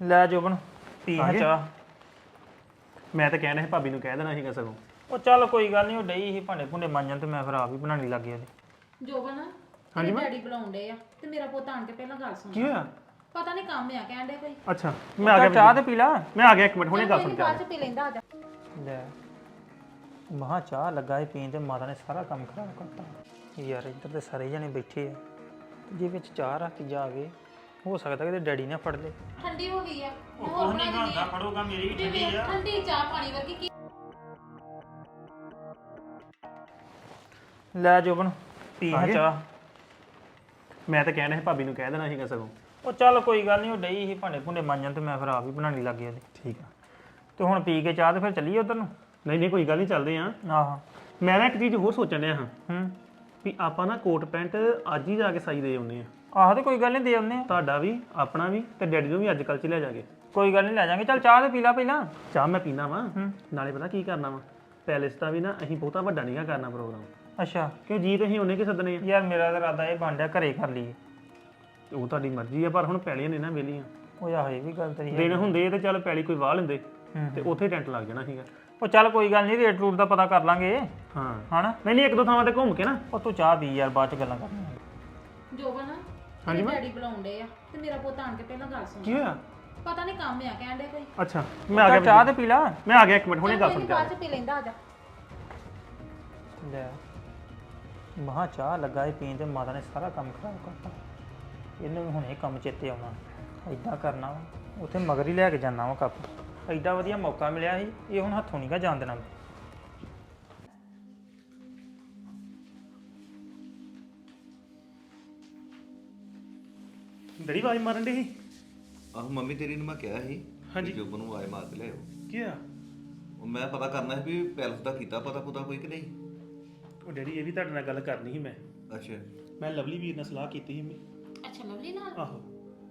ਲੈ ਜੋਬਨ ਪੀ ਹਾਂ? ਚਾਹ। ਮੈਂ ਤਾਂ ਕਹਿਣਾ ਸੀ ਭਾਬੀ ਨੂੰ ਕਹਿ ਦੇਣਾ ਸੀਗਾ ਸਗੋਂ। ਉਹ ਚੱਲ ਕੋਈ ਗੱਲ ਨਹੀਂ ਉਹ ਡਈ ਸੀ ਭਾਂਡੇ ਭੁੰਡੇ ਮਾਂਜਣ ਤੇ ਮੈਂ ਫਿਰ ਆਪ ਹੀ ਬਣਾਉਣੀ ਲੱਗ ਗਿਆ ਉਹਦੇ ਜੋਬਨ ਹਾਂਜੀ ਡੈਡੀ ਬੁਲਾਉਂਦੇ ਆ ਤੇ ਮੇਰਾ ਪੁੱਤ ਆਣ ਕੇ ਪਹਿਲਾਂ ਗੱਲ ਸੁਣ। ਕੀ ਹੋਇਆ? ਪਤਾ ਨਹੀਂ ਕੰਮ ਆ ਕਹਿਣ ਦੇ ਕੋਈ। ਅੱਛਾ ਮੈਂ ਆ ਗਿਆ ਚਾਹ ਤੇ ਪੀ ਲਾ। ਮੈਂ ਆ ਗਿਆ ਇੱਕ ਮਿੰਟ ਹੁਣੇ ਗੱਲ ਸੁਣ ਕੇ ਆ ਬਾਅਦ ਚ ਪੀ ਲੈਂਦਾ ਆ ਜਾ ਲੈ ਮਹਾ ਚਾਹ ਲੱਗਾ ਏ ਪੀਣ ਤੇ ਮਾਤਾ ਨੇ ਸਾਰਾ ਕੰਮ ਖਰਾਬ ਕਰਤਾ। ਯਾਰ ਇੱਧਰ ਤੇ ਸਾਰੇ ਜਣੇ ਬੈਠੇ ਆ। ਜੇ ਵਿੱਚ ਚਾਹ ਰੱਖ ਜਾਵੇ ਹੋ ਸਕਦਾ ਕਿ ਡੈਡੀ ਨੇ ਫੜ ਲੇ। ਠੰਡੀ ਹੋ ਗਈ ਆ। ਹੋਰ ਬਣਾ ਦਿੰਦੀ ਆ। ਫੜੋਗਾ ਮੇਰੀ ਤੇ ਵੇਖ, ਠੰਡੀ ਚਾਹ ਪਾਣੀ ਵਰਗੀ ਕੀ ਲੈ ਜੋਬਨ ਪੀ ਆ ਹਾਂ ਗਏ? ਚਾਹ। ਮੈਂ ਤਾਂ ਕਹਿਣਾ ਸੀ ਭਾਬੀ ਨੂੰ ਕਹਿ ਦੇਣਾ ਸੀਗਾ ਸਗੋਂ। ਉਹ ਚੱਲ ਕੋਈ ਗੱਲ ਨਹੀਂ ਉਹ ਡਈ ਸੀ ਭਾਂਡੇ ਭੁੰਡੇ ਮਾਂਜਣ ਤੇ ਮੈਂ ਫਿਰ ਆਪ ਹੀ ਬਣਾਉਣੀ ਲੱਗ ਗਿਆ ਉਹਦੇ ਠੀਕ ਆ। ਤੇ ਹੁਣ ਪੀ ਕੇ ਚਾਹ ਤੇ ਫਿਰ ਚੱਲੀਏ ਉਧਰ ਨੂੰ? ਨਹੀਂ ਨਹੀਂ ਕੋਈ ਗੱਲ ਨਹੀਂ ਚੱਲਦੇ ਆ। ਆਹੋ। ਮੈਂ ਨਾ ਇੱਕ ਚੀਜ਼ ਹੋਰ ਸੋਚਣ ਡਿਆ ਹਾਂ। ਹੂੰ। ਵੀ ਆਪਾਂ ਨਾ ਕੋਟ ਪੈਂਟ ਅੱਜ ਹੀ ਜਾ ਕੇ ਸਾਈ ਦੇ ਆਉਂਦੇ ਆ। ਆਹੋ ਤੇ ਕੋਈ ਗੱਲ ਨਹੀਂ ਦੇ ਆਉਂਦੇ ਆ। ਤੁਹਾਡਾ ਵੀ ਆਪਣਾ ਵੀ ਤੇ ਡੈਡੀ ਨੂੰ ਵੀ ਅੱਜ ਕੱਲ੍ਹ ਚ ਲੈ ਜਾਗੇ। ਕੋਈ ਗੱਲ ਨਹੀਂ ਲੈ ਜਾਾਂਗੇ। ਚੱਲ ਚਾਹ ਤੇ ਪੀ ਲਾ ਪਹਿਲਾਂ। ਚਾਹ ਮੈਂ ਪੀਣਾ ਵਾ। ਨਾਲੇ ਪਤਾ ਕੀ ਕਰਨਾ ਵਾ। ਪੈਲੇਸ ਦਾ ਵੀ ਨਾ ਅਸੀਂ ਬਹੁਤਾ ਵੱਡਾ ਨਹੀਂਗਾ ਕਰਨਾ ਪ੍ਰੋਗਰਾਮ। ਅੱਛਾ। ਕਿਉਂ ਜੀ ਤੇ ਅਸੀਂ ਉਹਨੇ ਕਿ ਸੱਦਣੇ ਆ? ਯਾਰ ਮੇਰਾ ਤਾਂ ਇਰਾਦਾ ਇਹ ਬਣ ਡਿਆ ਘਰੇ ਕਰ ਲਈਏ। ਉਹ ਤੁਹਾਡੀ ਮਰਜ਼ੀ ਆ ਪਰ ਹੁਣ ਪੈਲੀਆਂ ਨੇ ਨਾ ਵੇਲੀਆਂ ਉਹ ਆਹੋ ਇਹ ਵੀ ਗੱਲ ਤੇਰੀ ਹੈ ਦਿਨ ਹੁੰਦੇ ਤੇ ਚੱਲ ਪੈਲੀ ਕੋਈ ਵਾਹ ਲੈਂਦੇ। ਹੂੰ। ਤੇ ਉੱਥੇ ਟੈਂਟ ਲੱਗ ਜਾਣਾ ਸੀਗਾ। ਉਹ ਚੱਲ ਕੋਈ ਗੱਲ ਨਹੀਂ ਰੇਟ ਰੂਟ ਦਾ ਪਤਾ ਕਰ ਲਾਂਗੇ। ਹਾਂ। ਹਨਾ? ਨਹੀਂ ਨਹੀਂ ਇੱਕ ਦੋ ਥਾਵਾਂ ਤੇ ਘੁੰਮ ਕੇ ਨਾ। ਉਹ ਤੂੰ ਚਾਹ ਪੀ ਯਾਰ ਬਾਅਦ ਚ ਗੱਲਾਂ ਕਰਨੀਆਂ। ਜੋਬਨ ਹਾਂਜੀ ਤੇਰੇ ਡੈਡੀ ਬੁਲਾਉਂਦੇ ਆ ਤੇ ਮੇਰਾ ਪੁੱਤ ਆਣ ਕੇ ਪਹਿਲਾਂ ਗੱਲ ਸੁਣ। ਕੀ ਹੋਇਆ? ਪਤਾ ਨਹੀਂ ਕੰਮ ਆ ਕਹਿਣ ਦੇ ਕੋਈ। ਅੱਛਾ ਮੈਂ ਆ ਗਿਆ ਚਾਹ ਤੇ ਪੀ ਲਾ। ਮੈਂ ਆ ਗਿਆ ਇੱਕ ਮਿੰਟ ਹੁਣੇ ਗੱਲ ਸੁਣ ਬਾਅਦ ਚ ਪੀ ਲੈਂਦਾ ਆ ਜਾ। ਲੈ ਮਹਾ ਚਾਹ ਲੱਗਾ ਏ ਪੀਣ ਤੇ ਮਾਤਾ ਨੇ ਸਾਰਾ ਕੰਮ ਖਰਾਬ ਕਰਤਾ। ਇਹਨੂੰ ਵੀ ਹੁਣ ਇਹ ਕੰਮ ਚੇਤੇ ਆਉਣਾ। ਐਦਾਂ ਕਰਨਾ ਵਾ ਉੱਥੇ ਮਗਰ ਹੀ ਲੈ ਕੇ ਜਾਣਾ ਵਾ ਕੱਪ। ਐਡਾ ਵਧੀਆ ਮੌਕਾ ਮਿਲਿਆ ਸੀ ਇਹ ਹੁਣ ਹੱਥੋਂ ਨਹੀਂਗਾ ਜਾਣ ਦੇਣਾ। ਡੜੀ ਆਵਾਜ਼ ਮਾਰਨ ਦੀ ਸੀ? ਆਹ ਮੰਮੀ ਤੇਰੀ ਨੂੰ ਮੈਂ ਕਿਹਾ ਸੀ ਹਾਂਜੀ। ਜੋਬ ਨੂੰ ਆਏ ਮਾਰ ਕੇ ਲਿਆਓ ਕੀ ਹੋਇਆ ਉਹ ਮੈਂ ਪਤਾ ਕਰਨਾ ਸੀ ਵੀ ਪੈਲਸ ਦਾ ਕੀਤਾ ਪਤਾ ਪੁਤਾ ਕੋਈ ਕਿ ਨਹੀਂ। ਉਹ ਡੈਡੀ ਇਹ ਵੀ ਤੁਹਾਡੇ ਨਾਲ ਗੱਲ ਕਰਨੀ ਸੀ ਮੈਂ। ਅੱਛਾ। ਮੈਂ ਲਵਲੀ ਵੀਰ ਨਾਲ ਸਲਾਹ ਕੀਤੀ ਸੀ ਮੈਂ। ਅੱਛਾ ਲਵਲੀ ਨਾਲ? ਆਹੋ।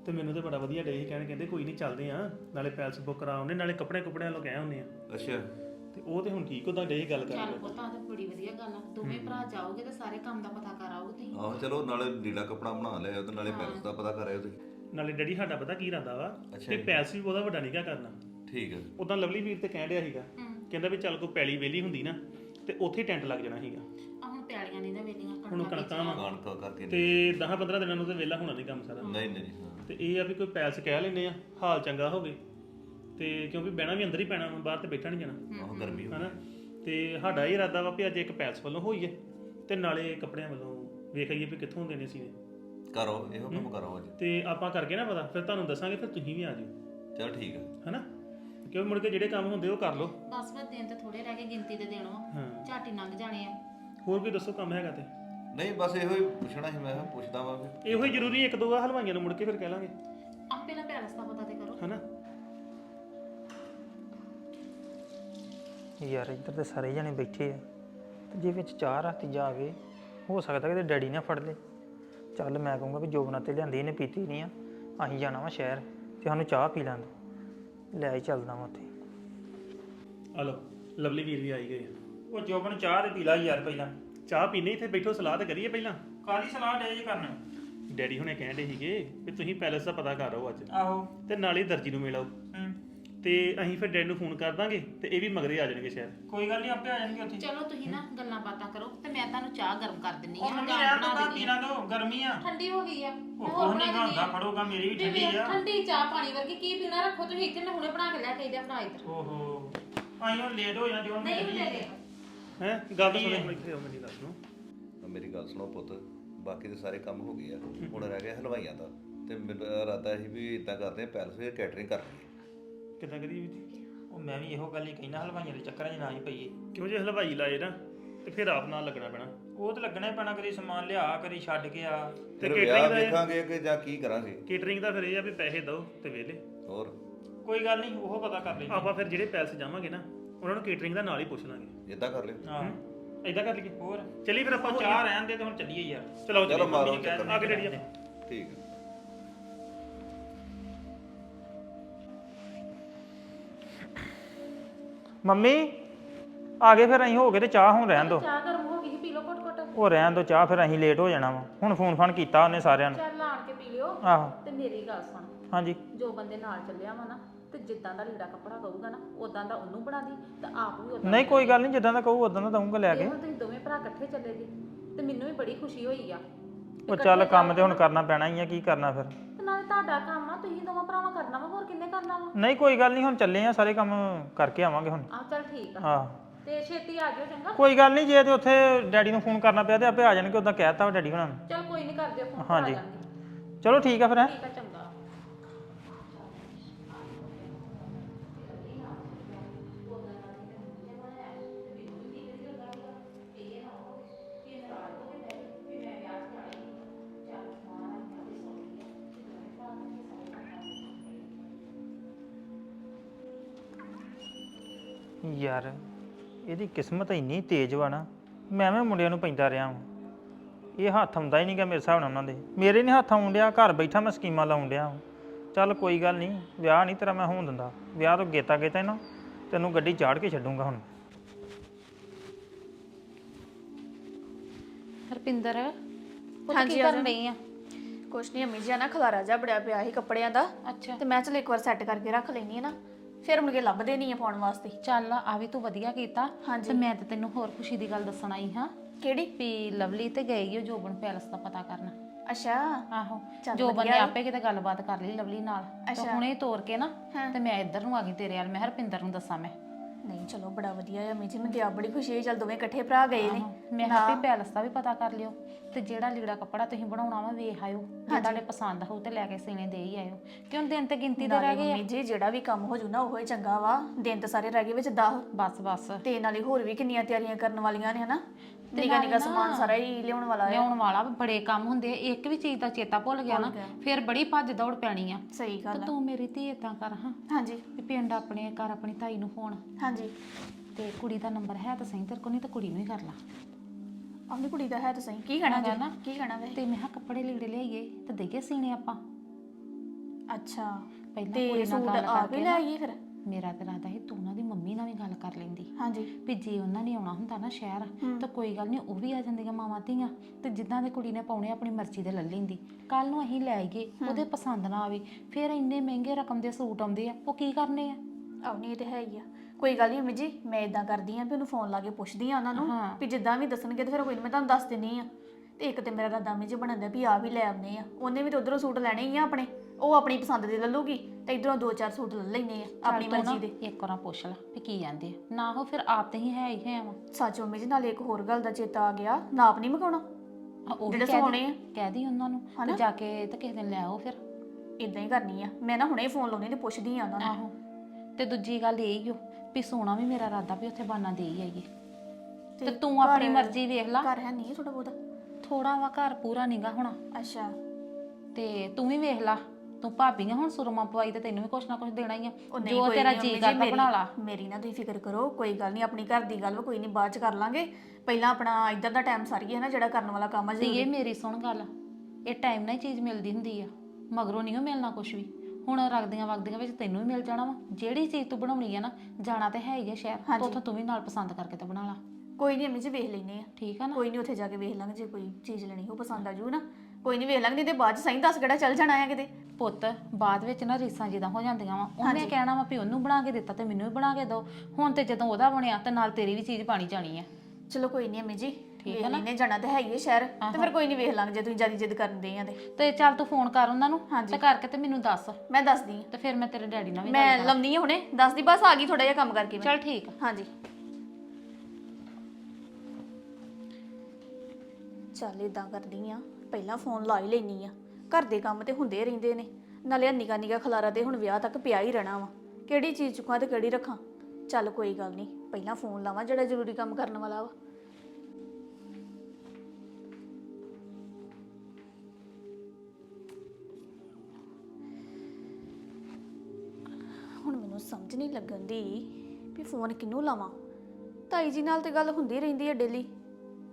ਤੇ ਮੈਨੂੰ ਤੇ ਬੜਾ ਵਧੀਆ ਡੇ ਸੀ ਕਹਿਣ ਕਹਿੰਦੇ ਕੋਈ ਨਹੀਂ ਚੱਲਦੇ ਆ ਨਾਲੇ ਪੈਲਸ ਬੁੱਕ ਕਰਾ ਆਉਂਦੇ ਨਾਲੇ ਕੱਪੜੇ ਕੁਪੜਿਆਂ ਲੋ ਗਏ ਹੁੰਦੇ ਆ ਅੱਛਾ। ਤੇ ਉਹ ਤੇ ਹੁਣ ਠੀਕ ਹੁੰਦਾ ਡੇ ਗੱਲ ਚੱਲ ਕਰਨ ਪੁੱਤਾਂ ਤੇ ਬੜੀ ਵਧੀਆ ਗੱਲ ਆ। ਦੋਵੇਂ ਭਰਾ ਜਾਓਗੇ ਤੇ ਸਾਰੇ ਕੰਮ ਦਾ ਪਤਾ ਕਰ ਆਓਗੇ ਤੁਸੀਂ। ਆਹੋ ਚਲੋ ਨਾਲੇ ਲੀੜਾ ਕਪੜਾ ਬਣਾ ਲਿਆਓ ਤੇ ਨਾਲੇ ਪੈਲਸ ਦਾ ਪਤਾ ਕਰ ਆਇਓ ਤੁਸੀਂ। ਨਾਲੇ ਡੈਡੀ ਸਾਡਾ ਪਤਾ ਕੀ ਇਰਾਦਾ ਵਾ ਅੱਛਾ ਤੇ ਜੀ। ਪੈਲਸ ਵੀ ਬਹੁਤਾ ਵੱਡਾ ਨਹੀਂਗਾ ਕਰਨਾ। ਠੀਕ ਹੈ ਉਦਾਂ ਲਵਲੀ ਵੀਰ ਤੇ ਕਹਿਣ ਡਿਆ ਸੀਗਾ ਕਹਿੰਦਾ ਵੀ ਚੱਲ ਕੋਈ ਪੈਲੀ ਵੇਲੀ ਹੁੰਦੀ ਨਾ ਤੇ ਉੱਥੇ ਟੈਂਟ ਲੱਗ ਜਾਣਾ ਸੀਗਾ। ਆ ਹੁਣ ਪਿਆਲੀਆਂ ਨਹੀਂ ਨਾ ਵੇਲੀਆਂ ਹੁਣ ਉਹ ਕਣਕਾਂ ਵਾ। ਕਣਕ ਕਰਕੇ ਤੇ 10 15 ਦਿਨਾਂ ਨੂੰ ਤੇ ਵਿਹਲਾ ਹੋਣਾ ਨਹੀਂ ਕੰਮ ਸਾਰਾ। ਨਹੀਂ ਨਹੀਂ ਹਾਂ। ਤੇ ਇਹ ਆ ਵੀ ਕੋਈ ਪੈਲਸ ਕਹਿ ਲੈਨੇ ਆ ਹਾਲ ਚੰਗਾ ਹੋਵੇ। ਤੇ ਕਿਉਂਕਿ ਬਹਿਣਾ ਵੀ ਅੰਦਰ ਹੀ ਪੈਣਾ ਵਾ, ਬਾਹਰ ਤੇ ਬੈਠਾ ਨਹੀਂ ਜਾਣਾ। ਆਹੋ ਗਰਮੀ ਹੋ ਹਨਾ? ਤੇ ਸਾਡਾ ਇਹ ਇਰਾਦਾ ਵਾ ਵੀ ਅੱਜ ਇੱਕ ਪੈਲਸ ਵੱਲੋਂ ਹੋਈਏ ਤੇ ਨਾਲੇ ਕੱਪੜਿਆਂ ਵੱਲੋਂ ਵੇਖ ਆਈਏ ਵੀ ਕਿੱਥੋਂ ਦੇਣੇ ਸੀ ਕਰੋ ਇਹੋ ਕੰਮ ਕਰੋ ਅੱਜ। ਤੇ ਆਪਾਂ ਕਰਕੇ ਨਾ ਪਤਾ ਫਿਰ ਤੁਹਾਨੂੰ ਦੱਸਾਂਗੇ ਫਿਰ ਤੁਸੀਂ ਵੀ ਆ ਜਿਓ। ਚਲ ਠੀਕ ਹੈ ਹਨਾ? ਕਿਉਂਕਿ ਮੁੜ ਕੇ ਜਿਹੜੇ ਕੰਮ ਹੁੰਦੇ ਉਹ ਕਰ ਲਓ। ਬਸ ਬਸ ਦਿਨ ਤੇ ਥੋੜੇ ਰਹਿ ਗਏ ਗਿਣਤੀ ਦੇ ਦਿਨ ਵਾ ਹਾਂ। ਝਾਟੀ ਲੰਘ ਜਾਣੇ ਆ। ਹੋਰ ਵੀ ਦੱਸੋ ਕੰਮ ਹੈਗਾ ਤੇ? ਨਹੀਂ ਬਸ ਇਹੋ ਹੀ ਪੁੱਛਣਾ ਸੀ ਮੈਂ ਕਿਹਾ ਪੁੱਛਦਾ ਵਾਂ ਵੀ ਇਹੋ ਹੀ ਜ਼ਰੂਰੀ ਇੱਕ ਦੋ ਆ ਹਲਵਾਈਆਂ ਨੂੰ ਮੁੜ ਕੇ ਫਿਰ ਕਹਿ ਲਾਂਗੇ। ਯਾਰ ਇੱਧਰ ਤੇ ਸਾਰੇ ਜਣੇ ਬੈਠੇ ਆ। ਤੇ ਜੇ ਵਿੱਚ ਚਾਹ ਰੱਖ ਕੇ ਜਾਵੇ ਹੋ ਸਕਦਾ ਕਿ ਡੈਡੀ ਨੇ ਫੜ ਲੇ। ਚੱਲ ਮੈਂ ਕਹੂੰਗਾ ਵੀ ਜੋਬਨਾ ਤੇ ਲਿਆਂਦੀ ਇਹਨੇ ਪੀਤੀ ਨਹੀਂ ਆ। ਅਸੀਂ ਜਾਣਾ ਵਾ ਸ਼ਹਿਰ ਤੇ ਸਾਨੂੰ ਚਾਹ ਪੀ ਦਿਓ। ਲੈ ਹੀ ਚੱਲਦਾ ਵਾ ਉੱਥੇ। ਲਓ ਲਵਲੀ ਵੀਰ ਵੀ ਆਈ ਗਏ ਆ। ਉਹ ਜੋਬਨ ਚਾਹ ਤੇ ਪੀ ਲਾ ਯਾਰ ਪਹਿਲਾਂ। ਚਾਹ ਪੀਨੇ ਇੱਥੇ ਬੈਠੋ ਸਲਾਹ ਤੇ ਕਰੀਏ ਪਹਿਲਾਂ। ਕਾਦੀ ਸਲਾਹ ਡੇ ਜੀ ਕਰਨ? ਡੈਡੀ ਹੁਣੇ ਕਹਿੰਦੇ ਸੀਗੇ ਵੀ ਤੁਸੀਂ ਪੈਲਸ ਦਾ ਪਤਾ ਕਰ ਆਓ ਅੱਜ। ਆਹੋ। ਤੇ ਨਾਲੇ ਦਰਜੀ ਨੂੰ ਮਿਲਾਓ। ਹੂੰ। ਤੇ ਅਸੀਂ ਫਿਰ ਡੈਡੀ ਨੂੰ ਫੋਨ ਕਰ ਦਾਂਗੇ ਤੇ ਇਹ ਵੀ ਮਗਰੇ ਆ ਜਾਣਗੇ ਸ਼ਾਇਦ। ਕੋਈ ਗੱਲ ਨਹੀਂ ਆਪੇ ਆ ਜਾਣਗੇ ਉੱਥੇ। ਚਲੋ ਤੁਸੀਂ ਨਾ ਗੱਲਾਂ ਬਾਤਾਂ ਕਰੋ ਤੇ ਮੈਂ ਤੁਹਾਨੂੰ ਚਾਹ ਗਰਮ ਕਰ ਦਿੰਨੀ ਉਹ ਆ ਮੰਮੀ ਜਾਂ ਰਹਿਣ ਬਣਾ ਦੋ ਦਿੰਨੀ ਪੀਣਾ ਦੋ ਗਰਮੀ ਆ। ਠੰਡੀ ਹੋ ਗਈ ਆ। ਉਹ ਹੋਰ ਕੋਹ ਨਹੀਂ ਬਣਾ ਖਾਂਦਾ। ਫੜੋਗਾ ਮੇਰੀ ਵੀ ਤੇ ਠੰਡੀ ਵੇਖ, ਆ। ਠੰਡੀ ਚਾਹ ਪਾਣੀ ਵਰਗੀ ਕੀ ਪੀਣਾ ਰੱਖੋ ਤੁਸੀਂ ਇੱਥੇ ਮੈਂ ਹੁਣੇ ਬਣਾ ਕੇ ਲੈ ਕੇ ਇਹਦੇ ਭਰਾ ਇੱਧਰ। ਓਹੋ ਆਈ ਹੁਣ ਲੇਟ ਹੋ ਜਾਂਦੀ ਹੁਣ ਨਹੀਂ ਹੁੰਦੇ ਗੇ ਹੈ ਗੱਲ ਤਾਂ ਸੁਣੋ ਇੱਥੇ ਆਓ ਮੇਰੀ ਗੱਲ ਸੁਣੋ। ਤਾਂ ਮੇਰੀ ਗੱਲ ਸੁਣੋ ਪੁੱਤ ਬਾਕੀ ਦੇ ਸਾਰੇ ਕੰਮ ਹੋ ਗਏ ਆ। ਹੁਣ ਰਹਿ ਗਿਆ ਹਲਵਾਈਆਂ ਦਾ ਤੇ ਮੇਰਾ ਇਰਾਦਾ ਸੀ ਵੀ ਇਦਾਂ ਕਰਦੇ ਆ ਪੈਲਸ ਵਿੱਚ ਕੈਟਰਿੰਗ ਕਰ ਲਈਏ ਕਿੱਦਾਂ ਕਰੀ ਵੀ ਉਹ ਮੈਂ ਵੀ ਇਹੋ ਗੱਲ ਹੀ ਕਹਿਣਾ ਹਲਵਾਈਆਂ ਦੇ ਚੱਕਰਾਂ 'ਚ ਨਾ ਹੀ ਪਈਏ। ਕਿਉਂ ਜੇ ਹਲਵਾਈ ਲਾਏ ਨਾ ਤੇ ਫਿਰ ਆਪ ਨਾਲ ਲੱਗਣਾ ਪੈਣਾ। ਉਹ ਤਾਂ ਲੱਗਣਾ ਹੀ ਪੈਣਾ ਕਦੀ ਸਮਾਨ ਲਿਆ ਕਦੀ ਛੱਡ ਕੇ ਆ। ਤੇ ਫਿਰ catering ਦਾ ਇਹ- ਵੇਖਾਂਗੇ ਕਿ ਜਾਂ ਕੀ ਕਰਾਂਗੇ। ਕੇਟਰਿੰਗ ਦਾ ਫਿਰ ਇਹ ਆ ਵੀ ਪੈਸੇ ਦਿਓ ਤੇ ਵੇਲੇ ਹੋਰ? ਕੋਈ ਗੱਲ ਨਹੀਂ ਉਹ ਪਤਾ ਕਰ ਲੈਂਦੇ। ਆਪਾਂ ਫਿਰ ਜਿਹੜੇ ਪੈਲਸ ਜਾਵਾਂਗੇ ਨਾ ਉਹਨਾਂ ਨੂੰ ਕੇਟਰਿੰਗ ਦਾ ਨਾਲ ਹੀ ਪੁੱਛ ਲਾਂਗੇ। ਇਦਾਂ ਕਰ ਲਿਓ। ਹਾਂ। ਏਦਾਂ ਕਰ ਲਈਏ। ਹੋਰ? ਚੱਲੀ ਫਿਰ ਆਪਾਂ ਚਾਹ ਰਹਿਣ ਦੇ ਤੇ ਹੁਣ ਚੱਲੀਏ ਯਾਰ। ਚਲੋ ਚਲੋ ਮਾਰੋ ਚੱਕਰ ਕਹਿ ਆ ਕੇ ਡੈਡੀ ਆ। ਠੀਕ ਹੈ ਮੰਮੀ ਆ ਗਏ ਫਿਰ ਅਸੀਂ ਹੋ ਗਏ ਤੇ ਚਾਹ ਹੁਣ ਰਹਿਣ ਦੋ। ਚਾਹ ਗਰਮ ਹੋ ਗਈ ਸੀ, ਪੀ ਲਓ ਘੁੱਟ ਘੁੱਟ। ਉਹ ਰਹਿਣ ਦੋ ਚਾਹ ਫਿਰ ਅਸੀਂ ਲੇਟ ਹੋ ਜਾਣਾ ਵਾ। ਹੁਣ ਫੋਨ ਫਾਨ ਕੀਤਾ ਉਹਨੇ ਸਾਰਿਆਂ ਨੂੰ। ਚੱਲ ਆਣ ਕੇ ਪੀ ਲਿਓ। ਆਹੋ। ਤੇ ਮੇਰੀ ਗੱਲ ਸੁਣ। ਹਾਂਜੀ। ਜੋ ਬੰਦੇ ਨਾਲ ਚੱਲਿਆ ਵਾ ਨਾ ਤੇ ਜਿੱਦਾਂ ਦਾ ਲੀੜਾ ਕੱਪੜਾ ਕਹੂਗਾ ਨਾ ਉਦਾਂ ਦਾ ਉਹਨੂੰ ਬਣਾ ਦੀ ਤੇ ਆਪ ਵੀ ਉਦਾਂ ਨਹੀਂ ਕੋਈ ਗੱਲ ਨਹੀਂ ਜਿੱਦਾਂ ਦਾ ਕਹੂ ਉਦਾਂ ਦਾ ਦਊਂਗਾ ਲੈ ਕੇ। ਹੁਣ ਤੁਸੀਂ ਦੋਵੇਂ ਭਰਾ ਇਕੱਠੇ ਚੱਲੇ ਜੀ ਤੇ ਮੈਨੂੰ ਵੀ ਬੜੀ ਖੁਸ਼ੀ ਹੋਈ ਆ। ਉਹ ਚੱਲ ਕੰਮ ਤੇ ਹੁਣ ਕਰਨਾ ਪੈਣਾ ਹੀ ਆ ਕੀ ਕਰਨਾ ਫਿਰ? ਨਾਲੇ ਤੁਹਾਡਾ ਕੰਮ ਆ ਤੁਸੀਂ ਦੋਵਾਂ ਭਰਾਵਾਂ ਕਰਨਾ ਵਾ ਹੋਰ ਕਿੰਨੇ ਕਰਨਾ ਵਾ? ਨਹੀਂ ਕੋਈ ਗੱਲ ਨਹੀਂ ਹੁਣ ਚੱਲੇ ਆ ਸਾਰੇ ਕੰਮ ਕਰਕੇ ਆਵਾਂਗੇ ਹੁਣ। ਆ ਚੱਲ ਠੀਕ ਆ। ਆਹ ਤੇ ਛੇਤੀ ਆ ਜਿਓ ਚੰਗਾ? ਕੋਈ ਗੱਲ ਨਹੀਂ ਜੇ ਤੇ ਉੱਥੇ ਡੈਡੀ ਨੂੰ ਫੋਨ ਕਰਨਾ ਪਿਆ ਤੇ ਆਪੇ ਆ ਜਾਣਗੇ ਉਦਾਂ ਕਹਿਤਾ ਵਾ ਡੈਡੀ ਹੁਣਾਂ ਨੂੰ। ਚੱਲ ਕੋਈ ਨਹੀਂ ਕਰਦੇ ਫੋਨ ਹਾਂਜੀ। ਆ ਜਾਣਗੇ ਚਲੋ ਠੀਕ ਆ ਫਿਰ ਹੈਂ। ਠੀਕ ਆ ਚੰਗਾ। ਯਾਰ ਇਹਦੀ ਕਿਸਮਤ ਇੰਨੀ ਤੇਜ਼ ਵਾ ਨਾ ਮੈਂ ਐਵੇਂ ਮੁੰਡਿਆਂ ਨੂੰ ਪੈਂਦਾ ਰਿਹਾ ਵਾਂ। ਇਹ ਹੱਥ ਆਉਂਦਾ ਹੀ ਨਹੀਂਗਾ ਮੇਰੇ ਹਿਸਾਬ ਨਾਲ ਉਹਨਾਂ ਦੇ। ਮੇਰੇ ਨਹੀਂ ਹੱਥ ਆਉਣ ਡਿਆ ਘਰ ਬੈਠਾ ਮੈਂ ਸਕੀਮਾਂ ਲਾਉਣ ਡਿਆ ਵਾਂ। ਚੱਲ ਕੋਈ ਗੱਲ ਨਹੀਂ ਵਿਆਹ ਨਹੀਂ ਤੇਰਾ ਮੈਂ ਹੋਣ ਦਿੰਦਾ। ਵਿਆਹ ਤੋਂ ਗੇਤਾ ਗੇਤਾ ਨਾ ਤੈਨੂੰ ਗੱਡੀ ਚਾੜ ਕੇ ਛੱਡੂੰਗਾ ਹੁਣ। ਹਰਪਿੰਦਰ ਹਾਂਜੀ, ਕੀ ਆ ਕਰਨ ਰਹੀ ਆ? ਕੁਛ ਨਹੀਂ ਅੰਮੀ ਜੀ ਆ ਨਾ ਖਲਾਰਾ ਜਾ ਬੜਿਆ ਪਿਆ ਸੀ ਕੱਪੜਿਆਂ ਦਾ। ਅੱਛਾ। ਤੇ ਮੈਂ ਚਲ ਇੱਕ ਵਾਰ ਸੈੱਟ ਕਰਕੇ ਰੱਖ ਲੈਣੀ ਆ ਨਾ। ਫਿਰ ਮੁੜ ਕੇ ਲੱਭਦੇ ਨਹੀਂ ਆ ਪਾਉਣ ਵਾਸਤੇ ਚੱਲ ਆ ਵੀ ਤੂੰ ਵਧੀਆ ਕੀਤਾ ਹਾਂਜੀ। ਤੇ ਮੈਂ ਤੇ ਤੈਨੂੰ ਹੋਰ ਖੁਸ਼ੀ ਦੀ ਗੱਲ ਦੱਸਣ ਆਈ ਹਾਂ ਕਿਹੜੀ ਵੀ ਲਵਲੀ ਤੇ ਗਈ ਓ ਜੋਬਨ ਪੈਲਸ ਦਾ ਪਤਾ ਕਰਨ ਅੱਛਾ ਆਹੋ ਚੱਲ ਜੋਬਨ ਨੇ। ਆਪੇ ਕਿਤੇ ਗੱਲਬਾਤ ਕਰ ਲਈ ਲਵਲੀ ਨਾਲ ਤੇ ਅੱਛਾ। ਹੁਣੇ ਤੋਰ ਕੇ ਨਾ। ਤੇ ਮੈਂ ਇੱਧਰ ਨੂੰ ਆ ਗਈ ਤੇਰੇ ਵੱਲ ਮੈਂ ਹਰਪਿੰਦਰ ਨੂੰ ਦੱਸਾਂ ਮੈਂ ਨਹੀਂ ਚਲੋ ਬੜਾ ਵਧੀਆ ਆ ਅੰਮੀ ਜੀ ਮੈਨੂੰ ਤੇ ਆਪ ਬੜੀ ਖੁਸ਼ੀ ਹੋਈ ਚਲ ਦੋਵੇਂ ਇਕੱਠੇ ਭਰਾ ਗਏ ਨੇ। ਮੈਂ ਹੈਪੀ ਪੈਲਸ ਦਾ ਵੀ ਪਤਾ ਕਰ ਲਿਓ ਤੇ ਜਿਹੜਾ ਲੀੜਾ ਕੱਪੜਾ ਤੁਸੀਂ ਬਣਾਉਣਾ ਵਾ ਵੇਖ ਆਇਓ ਜੇ ਤੁਹਾਡੇ ਪਸੰਦ ਹੋਊ ਤੇ ਲੈ ਕੇ ਸੀਨੇ ਦੇ ਹੀ ਆਇਓ। ਕਿਉਂ ਦਿਨ ਤੇ ਗਿਣਤੀ ਦੇ ਰਹਿ ਗਏ ਆ? ਮੰਮੀ ਜੀ ਜਿਹੜਾ ਵੀ ਕੰਮ ਹੋ ਜੂ ਨਾ ਉਹ ਹੀ ਚੰਗਾ ਵਾ। ਦਿਨ ਤਾਂ ਸਾਰੇ ਰਹਿ ਗਏ ਵਿੱਚ 10 ਬਸ ਬਸ। ਤੇ ਨਾਲੇ ਹੋਰ ਵੀ ਕਿੰਨੀਆਂ ਤਿਆਰੀਆਂ ਕਰਨ ਵਾਲੀਆਂ ਨੇ ਹਨਾ? ਨਿੱਕਾ ਨਿੱਕਾ ਸਮਾਨ ਸਾਰਾ ਹੀ ਲਿਆਉਣ ਵਾਲਾ ਹੈ। ਲਿਆਉਣ ਵਾਲਾ ਵੀ ਬੜੇ ਕੰਮ ਹੁੰਦੇ ਆ। ਇੱਕ ਵੀ ਚੀਜ਼ ਦਾ ਚੇਤਾ ਭੁੱਲ ਗਿਆ ਨਾ ਫਿਰ ਬੜੀ ਭੱਜ ਦੌੜ ਪੈਣੀ ਆ। ਸਹੀ ਗੱਲ ਆ। ਤੂੰ ਮੇਰੀ ਧੀ ਏਦਾਂ ਕਰ ਹਾਂ। ਹਾਂਜੀ। ਵੀ ਪਿੰਡ ਆਪਣੇ ਘਰ ਆਪਣੀ ਤਾਈ ਨੂੰ ਫੋਨ। ਹਾਂਜੀ। ਤੇ ਕੁੜੀ ਦਾ ਨੰਬਰ ਹੈ ਤਾਂ ਸਹੀ ਤੇਰੇ ਕੋਲ ਨਹੀਂ ਤਾਂ ਕੁੜੀ ਨੂੰ ਹੀ ਕਰ ਲਾ। ਆਪਣੀ ਕੁੜੀ ਦਾ ਹੈ ਤਾਂ ਸਹੀ। ਕੀ ਕਹਿਣਾ ਹੈਗਾ ਜੀ? ਨਾ। ਕੀ ਕਹਿਣਾ ਵੇ? ਤੇ ਮੈਂ ਕਿਹਾ ਕੱਪੜੇ ਲੀੜੇ ਲਿਆਈਏ ਤੇ ਦੇਈਏ ਸੀਨੇ ਆਪਾਂ। ਅੱਛਾ। ਪਹਿਲਾਂ ਤੇ ਕੁੜੀ ਨਾਲ ਸੂਟ ਗੱਲ ਹੀ ਕਰਕੇ ਲੈ ਆਈਏ ਫਿਰ? ਮੇਰਾ ਤੇ ਰਾਦਾ ਸੀ ਤੂੰ ਉਹਨਾਂ ਦੀ ਮੰਮੀ ਨਾਲ ਵੀ ਗੱਲ ਕਰ ਲੈਂਦੀ। ਹਾਂਜੀ। ਵੀ ਜੇ ਉਹਨਾਂ ਨੇ ਆਉਣਾ ਹੁੰਦਾ ਨਾ ਸ਼ਹਿਰ ਤਾਂ ਕੋਈ ਗੱਲ ਨਹੀਂ ਉਹ ਵੀ ਆ ਜਾਂਦੀਆਂ ਮਾਵਾਂ ਧੀਆਂ। ਤੇ ਜਿੱਦਾਂ ਦੇ ਕੁੜੀ ਨੇ ਪਾਉਣੇ ਆਪਣੀ ਮਰਜ਼ੀ ਦੇ ਲੈ ਲੈਂਦੀ। ਕੱਲ ਨੂੰ ਅਸੀਂ ਲੈ ਆਈਏ ਉਹਦੇ ਪਸੰਦ ਨਾ ਆਵੇ। ਫਿਰ ਇੰਨੇ ਮਹਿੰਗੇ ਰਕਮ ਦੇ ਸੂਟ ਆਉਂਦੇ ਆ ਉਹ ਕੀ ਕਰਨੇ ਆ? ਇਹ ਤੇ ਹੈ ਹੀ ਆ। ਕੋਈ ਗੱਲ ਨਹੀਂ ਅੰਮੀ ਜੀ ਮੈਂ ਇਦਾਂ ਕਰਦੀ ਆ ਵੀ ਉਹਨੂੰ ਫੋਨ ਲਾ ਕੇ ਪੁੱਛਦੀ ਆ ਉਹਨਾਂ ਨੂੰ ਹਾਂ। ਵੀ ਜਿੱਦਾਂ ਵੀ ਦੱਸਣਗੇ ਤੇ ਫਿਰ ਕੋਈ ਨੀ ਮੈਂ ਤੁਹਾਨੂੰ ਦੱਸ ਦਿੰਨੀ ਆ। ਤੇ ਇੱਕ ਤੇ ਮੇਰਾ ਰਾਦਾ ਅੰਮੀ ਜੀ ਬਣਦਾ ਵੀ ਆ ਵੀ ਲੈ ਆਉਂਦੇ ਆ। ਉਹਨੇ ਵੀ ਤੇ ਉਧਰੋਂ ਸੂਟ ਲੈਣੇ ਹੀ ਆ ਆਪਣੇ। ਉਹ ਆਪਣੀ ਪਸੰਦ ਦੇ ਲੈ ਲੂਗੀ ਤੇ ਇਧਰੋਂ ਦੋ ਚਾਰ ਸੂਟ ਲੈ ਲੈਨੇ ਆ ਆਪਣੀ ਚੱਲ ਤੂੰ ਨਾ ਮਰਜ਼ੀ ਦੇ। ਇੱਕ ਵਾਰ ਪੁੱਛ ਲੈ ਵੀ ਕੀ ਜਾਂਦੇ ਆ। ਨਾ ਉਹ ਫਿਰ ਆਪ ਤੇ ਹੀ ਹੈ ਹੀ ਹੈ ਵਾ ਸੱਚ ਜੀ ਨਾਲ ਇੱਕ ਹੋਰ ਗੱਲ ਦਾ ਚੇਤਾ ਆ ਗਿਆ ਨਾਪ ਨਹੀਂ ਮਕਾਉਣਾ ਆ ਉਹ ਵੀ ਜਿਹੜੇ ਕਹਿ ਸੋਹਣੇ ਦੀ- ਆ। ਕਹਿ ਦੀ ਉਹਨਾਂ ਨੂੰ ਤੇ ਜਾ ਕੇ ਤੇ ਕਿਸੇ ਦਿਨ ਲੈ ਆਓ ਫਿਰ। ਇਦਾਂ ਹੀ ਕਰਨੀ ਆ। ਮੈਂ ਨਾ ਹੁਣੇ ਫੋਨ ਲਾਉਣੀ ਤੇ ਪੁੱਛਦੀ ਆ ਉਹਨਾਂ ਨੂੰ। ਆਹੋ। ਤੇ ਦੂਜੀ ਗੱਲ ਇਹ ਹੀ ਓ ਵੀ ਸੋਨਾ ਵੀ ਮੇਰਾ ਇਰਾਦਾ ਵੀ ਉੱਥੇ ਬਾਨਾ ਦੇ ਹੀ ਆਈਏ। ਤੇ ਤੂੰ ਆਪਣੀ ਮਰਜ਼ੀ ਵੇਖ ਲਾ। ਘਰ ਹੈ ਨਹੀਂ ਥੋੜਾ ਬਹੁਤਾ? ਥੋੜਾ ਵਾ ਘਰ ਪੂਰਾ ਨੀਗਾ ਹੋਣਾ। ਅੱਛਾ। ਤੇ ਤੂੰ ਵੀ ਵੇਖ ਲਾ। ਤੂੰ ਭਾਬੀ ਆ ਹੁਣ ਸੁਰਮਾ ਪਵਾਈ ਤੇ ਤੈਨੂੰ ਵੀ ਕੁਛ ਨਾ ਕੁਛ ਦੇਣਾ ਹੀ ਆ। ਨਹੀਂ ਜੋ ਕੋਈ ਤੇਰਾ ਜੀ ਮੰਮੀ ਕਰਦਾ ਮੇਰੀ- ਬਣਾ ਲਾ। ਮੇਰੀ ਨਾ ਤੁਸੀਂ ਫਿਕਰ ਕਰੋ ਕੋਈ ਗੱਲ ਨਹੀਂ ਆਪਣੀ ਘਰ ਦੀ ਗੱਲ ਵਾ ਕੋਈ ਨਹੀਂ ਬਾਅਦ ਚ ਕਰ ਲਾਂਗੇ। ਪਹਿਲਾਂ ਆਪਣਾ ਇੱਧਰ ਦਾ ਟਾਈਮ ਸਾਰੀਏ ਹੈ ਨਾ ਜਿਹੜਾ ਕਰਨ ਵਾਲਾ ਕੰਮ ਆ ਜੀ ਇਹ ਮੇਰੀ ਸੁਣ ਗੱਲ। ਇਹ ਟਾਈਮ ਨਾਲ ਹੀ ਚੀਜ਼ ਮਿਲਦੀ ਹੁੰਦੀ ਆ। ਮਗਰੋਂ ਨਹੀਂ ਮਿਲਣਾ ਕੁਛ ਵੀ। ਹੁਣ ਰਗਦੀਆਂ ਵਗਦੀਆਂ ਵਿੱਚ ਤੈਨੂੰ ਵੀ ਮਿਲ ਜਾਣਾ ਵਾ। ਜਿਹੜੀ ਚੀਜ਼ ਤੂੰ ਬਣਾਉਣੀ ਆ ਨਾ ਜਾਣਾ ਤੇ ਹੈ ਹੀ ਆ ਸ਼ਹਿਰ। ਤਾਂ ਉੱਥੋਂ ਤੂੰ ਵੀ ਨਾਲ ਪਸੰਦ ਕਰਕੇ ਤੇ ਬਣਾ ਲਾ। ਕੋਈ ਨਹੀਂ ਅਮੀ ਜੀ ਵੇਖ ਲੈਨੇ ਆ। ਠੀਕ ਆ ਨਾ? ਕੋਈ ਨਹੀਂ ਉੱਥੇ ਜਾ ਕੇ ਵੇਖ ਲਾਂਗੇ ਜੇ ਕੋਈ ਚੀਜ਼ ਲੈਣੀ ਹੋ ਪਸੰਦ ਆ ਜੂ ਨਾ। ਕੋਈ ਨਹੀਂ ਵੇਖ ਲਾਂਗੇ ਨਹੀਂ ਤੇ ਬਾਅਦ ਚ ਸਹੀ ਦੱਸ ਕਿਹੜਾ ਚੱਲ ਜਾਣਾ ਆ ਕਿਤੇ। ਪੁੱਤ ਬਾਅਦ ਵਿੱਚ ਨਾ ਰੀਸਾਂ ਜਿੱਦਾਂ ਹੋ ਜਾਂਦੀਆਂ ਵਾ। ਉਹਨੇ ਕਹਿਣਾ ਵਾ ਵੀ ਉਹਨੂੰ ਬਣਾ ਕੇ ਦਿੱਤਾ ਤੇ ਮੈਨੂੰ ਵੀ ਬਣਾ ਕੇ ਦਿਓ। ਹੁਣ ਤੇ ਜਦੋਂ ਉਹਦਾ ਬਣਿਆ ਤੇ ਨਾਲ ਤੇਰੀ ਵੀ ਚੀਜ਼ ਪਾਣੀ ਜਾਣੀ ਆ। ਚਲੋ ਕੋਈ ਨਹੀਂ ਅਮੀ ਜੀ ਵੇਖ ਲੈਨੇ ਜਾਣਾ ਤਾਂ ਹੈ ਹੀ ਸ਼ਹਿਰ। ਤੇ ਫਿਰ ਕੋਈ ਨਹੀਂ ਵੇਖ ਲਾਂਗੇ ਜੇ ਤੁਸੀਂ ਜ਼ਿਆਦਾ ਜਿੱਦ ਕਰਨ ਦੇ ਆ ਤੇ। ਤੇ ਚੱਲ ਤੂੰ ਫੋਨ ਕਰ ਉਹਨਾਂ ਨੂੰ ਤੇ ਕਰਕੇ ਤੇ ਮੈਨੂੰ ਦੱਸ। ਮੈਂ ਦੱਸਦੀ ਤੇ ਫਿਰ ਮੈਂ ਤੇਰੇ ਡੈਡੀ ਨਾਲ ਵੀ ਮੈਂ ਲੰਮੀ ਆ ਹੁਣੇ ਦੱਸਦੀ ਬਸ ਆ ਗਈ ਥੋੜਾ ਜਿਹਾ ਕੰਮ ਕਰਕੇ ਮੈਂ। ਚੱਲ ਠੀਕ ਆ। ਹਾਂਜੀ। ਚੱਲ ਇਦਾਂ ਕਰਦੀ ਆ। ਪਹਿਲਾਂ ਫੋਨ ਲਾ ਹੀ ਲੈਣੀ ਆ। ਘਰ ਦੇ ਕੰਮ ਤੇ ਹੁੰਦੇ ਰਹਿੰਦੇ ਨੇ। ਨਾਲੇ ਨਿੱਕਾ ਨਿੱਕਾ ਖਲਾਰਾ ਤੇ ਹੁਣ ਵਿਆਹ ਤੱਕ ਪਿਆ ਹੀ ਰਹਿਣਾ ਵਾ। ਕਿਹੜੀ ਚੀਜ਼ ਚੁੱਕਾਂ ਤੇ ਕਿਹੜੀ ਰੱਖਾਂ? ਚੱਲ ਕੋਈ ਗੱਲ ਨਹੀਂ, ਪਹਿਲਾਂ ਫੋਨ ਲਾਵਾਂ ਜਿਹੜਾ ਜ਼ਰੂਰੀ ਕੰਮ ਕਰਨ ਵਾਲਾ ਵਾ। ਹੁਣ ਮੈਨੂੰ ਸਮਝ ਨਹੀਂ ਲੱਗਣ ਦੀ ਵੀ ਫੋਨ ਕਿਹਨੂੰ ਲਾਵਾਂ। ਤਾਈ ਜੀ ਨਾਲ ਤੇ ਗੱਲ ਹੁੰਦੀ ਰਹਿੰਦੀ ਹੈ ਡੇਲੀ।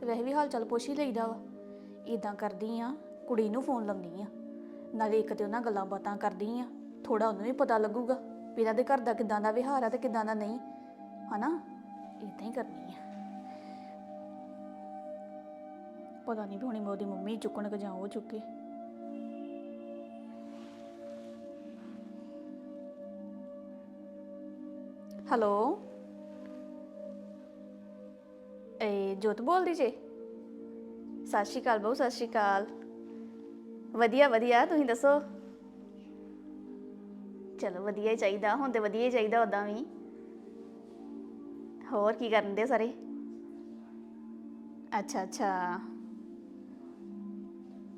ਤੇ ਵੈਸੇ ਵੀ ਹਾਲ ਚਾਲ ਪੁੱਛ ਹੀ ਲਈਦਾ ਵਾ। ਇਦਾਂ ਕਰਦੀ ਆ, ਕੁੜੀ ਨੂੰ ਫੋਨ ਲਾਉਂਦੀ ਆ। ਨਾਲੇ ਇੱਕ ਤੇ ਉਹਨਾਂ ਗੱਲਾਂ ਬਾਤਾਂ ਕਰਦੀ ਆ ਥੋੜਾ ਉਹਨੂੰ ਵੀ ਪਤਾ ਲੱਗੂਗਾ ਵੀ ਇਹਨਾਂ ਦੇ ਘਰ ਦਾ ਕਿਦਾਂ ਦਾ ਵਿਹਾਰ ਆ ਤੇ ਕਿਦਾਂ ਦਾ ਨਹੀਂ। ਹਨਾ? ਇਦਾਂ ਹੀ ਕਰਨੀ ਆ। ਪਤਾ ਨਹੀਂ ਵੀ ਹੁਣੇ ਉਹਦੀ ਮੰਮੀ ਚੁੱਕਣ ਕਿ ਜਾਂ ਉਹ ਚੁੱਕੇ। ਹੈਲੋ? ਏ ਜੋਤ ਬੋਲਦੀ ਜੇ? ਸਤਿ ਸ਼੍ਰੀ ਅਕਾਲ ਬਹੁ, ਸਤਿ ਸ਼੍ਰੀ ਅਕਾਲ। ਵਧੀਆ ਵਧੀਆ, ਤੁਸੀਂ ਦੱਸੋ? ਚਲੋ, ਵਧੀਆ ਹੀ ਚਾਹੀਦਾ, ਹੁਣ ਤੇ ਵਧੀਆ ਹੀ ਚਾਹੀਦਾ ਉਦਾਂ ਵੀ। ਹੋਰ ਕੀ ਕਰਨ ਦੇ ਸਾਰੇ? ਅੱਛਾ ਅੱਛਾ।